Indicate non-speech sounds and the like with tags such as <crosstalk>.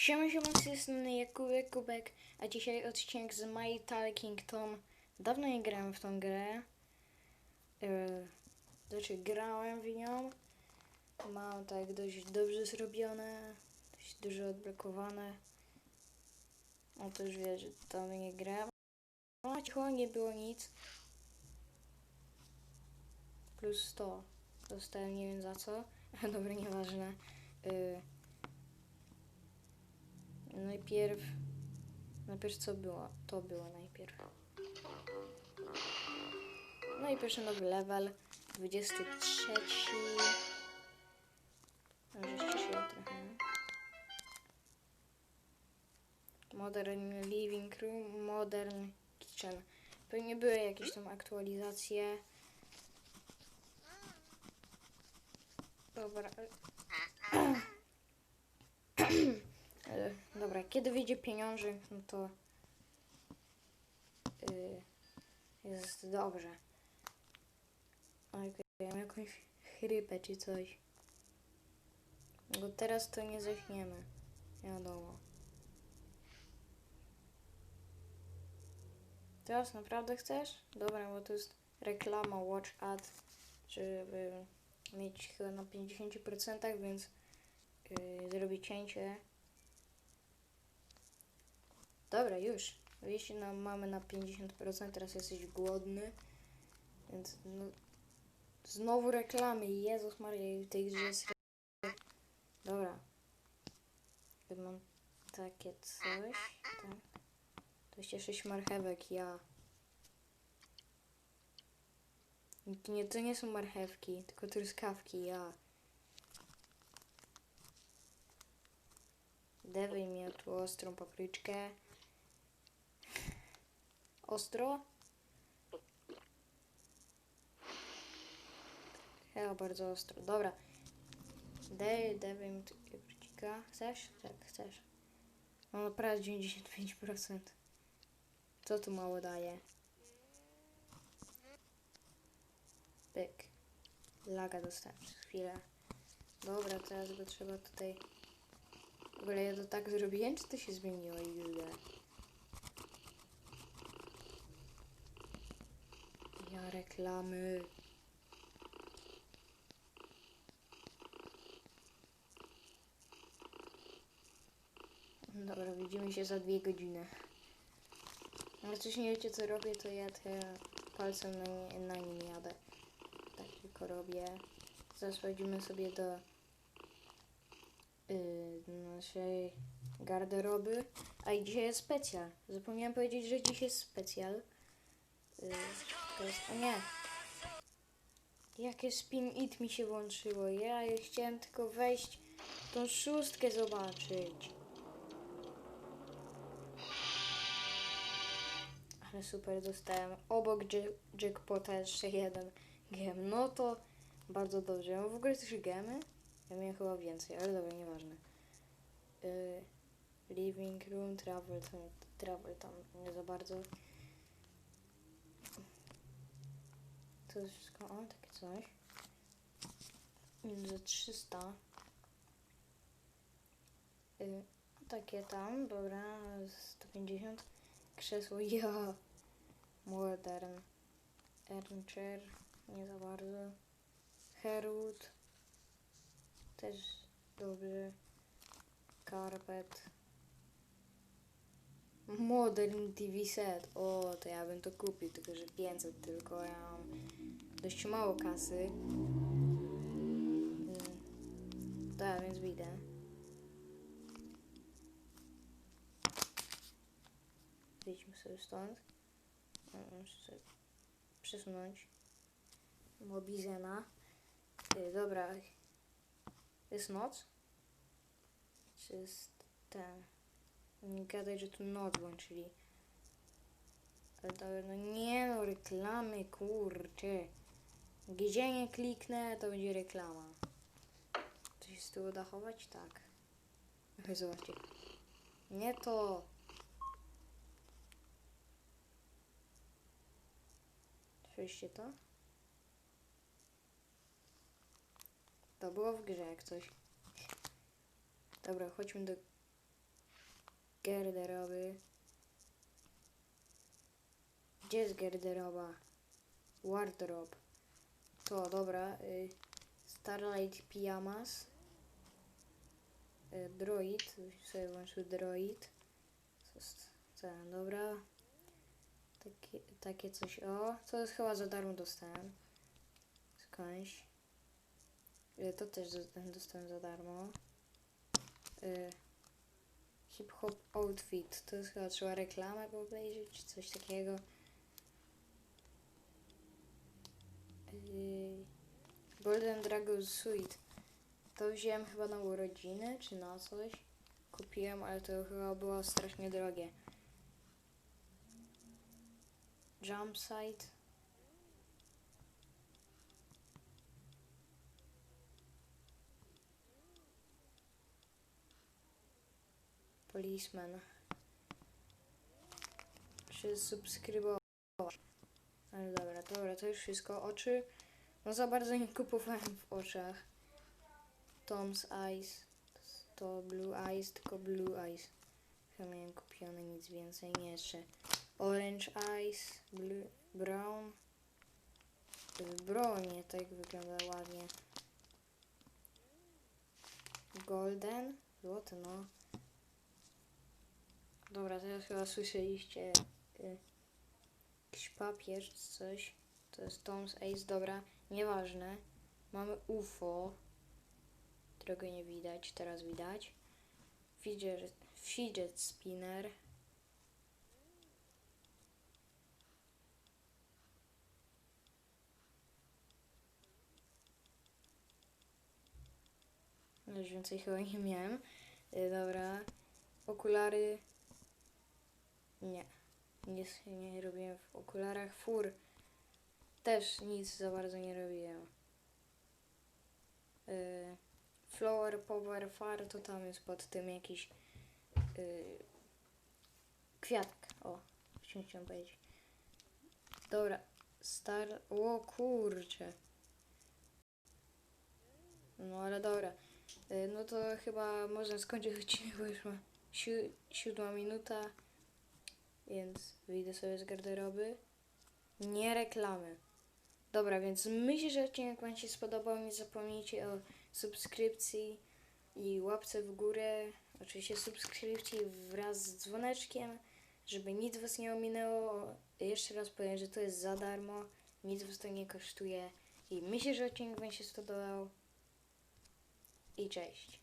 Siema, siema, z tej strony Jakubek, Kubek, a dzisiaj odcinek z My Talkington. Dawno nie grałem w tą grę. Yy, znaczy, grałem w nią. Mam tak dość dobrze zrobione, dość dużo odblokowane. O, to już wiesz, że tam nie grałem. No, cicho, nie było nic. Plus 100. Dostałem, nie wiem za co. <laughs> Dobra, nieważne. Yy, Najpierw. Najpierw co było? To było najpierw. No i pierwszy nowy level. 23. Może ściszę trochę. Modern living room, modern kitchen. Pewnie były jakieś tam aktualizacje. Dobra. <clears throat> Dobra, kiedy wyjdzie pieniążek, no to y, jest dobrze. Okej, ja mam jakąś chrypę czy coś. Bo teraz to nie zaśniemy. Wiadomo. Teraz naprawdę chcesz? Dobra, bo to jest reklama Watch Ad, żeby mieć chyba na 50%, więc yy, zrobię cięcie. Dobra, już. Jeśli nam mamy na 50%, teraz jesteś głodny. Więc no, znowu reklamy. Jezus Maria, tej grze jest... Dobra. Mam takie coś. Tak. 26 marchewek, ja. Nie, to nie są marchewki, tylko truskawki, ja. Dewey miał tu ostrą papryczkę. Ostro? Chyba bardzo ostro. Dobra. Dej, dawaj mi tu papryczka. Chcesz? Tak, chcesz. Mam naprawdę 95%. Co tu mało daje? Pyk. Laga dostałem przez chwilę. Dobra, teraz go trzeba tutaj... W ogóle ja to tak zrobiłem, czy to się zmieniło i Ja reklamy. Dobra, widzimy się za dwie godziny. Ale coś nie wiecie co robię, to ja te palcem na, nie, na nim jadę. Tak tylko robię. Zaraz sobie do yy, naszej garderoby. A i dzisiaj jest specjal. Zapomniałem powiedzieć, że dziś jest specjal. Yy, to jest, o nie. Jakie spin it mi się włączyło. Ja chciałem tylko wejść tą szóstkę zobaczyć. Ale super dostałem. Obok jack jackpota jeszcze jeden gem. No to bardzo dobrze. Mam w ogóle też gemy? Ja miałem chyba więcej, ale dobra, nieważne. Yy, living room, travel, tam, travel tam nie za bardzo. To jest wszystko, o, takie coś. Za 300. Yy, takie tam, dobra, 150. Krzesło, <laughs> ja. Modern. Armchair, nie za bardzo. Herwood. Też dobrze. Carpet. Modern TV set. O, to ja bym to kupił, tylko że 500 tylko. Ja mam dość mało kasy. Mm. Tak, więc widzę. Wyjdźmy sobie stąd. O, Muszę sobie przesunąć Mobizena. Dobra. Jest noc? Czy jest ten... Nie gadaj, że tu noc włączyli. Ale dobra, no nie no, reklamy, kurczę. Gdzie nie kliknę, to będzie reklama. Coś z tyłu da chować? Tak. Zobaczcie. Nie to. Słyszcie to? To było w grze jak coś. Dobra, chodźmy do Garderoby. Gdzie jest garderoba? Wardrobe. To, dobra. Y, Starlight Pyjamas. Y, droid. Sobie włączył droid. Ten, dobra. Takie, takie coś, o. To jest chyba za darmo dostałem. Skądś. Y, to też dostałem za darmo. Hip Hop Outfit. To jest chyba trzeba reklamę obejrzeć, coś takiego. Golden Dragon Suite. To wziąłem chyba na urodziny, czy na coś. Kupiłem, ale to chyba było strasznie drogie. Jump Site. Policeman. Czy subskrybować? Ale dobra, dobra, to już wszystko. Oczy. No za bardzo nie kupowałem w oczach. Tom's Eyes. To Blue Eyes, tylko Blue Eyes. Chyba miałem kupione nic więcej, nie jeszcze. Orange Eyes, blue, Brown. Bronie, tak wygląda ładnie. Golden, złoty, no. Dobra, teraz chyba słyszeliście y, jakiś papier czy coś. To jest Tom's Ace, dobra, nieważne. Mamy UFO, którego nie widać, teraz widać. Fidget, fidget spinner. Już więcej chyba nie miałem. Y, Dobra. Okulary. Nie. Nic nie robiłem w okularach. Fur. Też nic za bardzo nie robiłem. Y, Flower Power Far to tam jest pod tym jakiś y, kwiatek. O, chciałem powiedzieć. Dobra. Star. O kurcze. No ale dobra. Y, No to chyba można skończyć odcinek, bo już ma si- siódma minuta. Więc wyjdę sobie z garderoby. Nie reklamy. Dobra, więc myślę, że odcinek Wam się spodobał. Nie zapomnijcie o subskrypcji i łapce w górę. Oczywiście subskrypcji wraz z dzwoneczkiem, żeby nic Was nie ominęło. Jeszcze raz powiem, że to jest za darmo. Nic Was to nie kosztuje. I myślę, że odcinek Wam się spodobał. I cześć.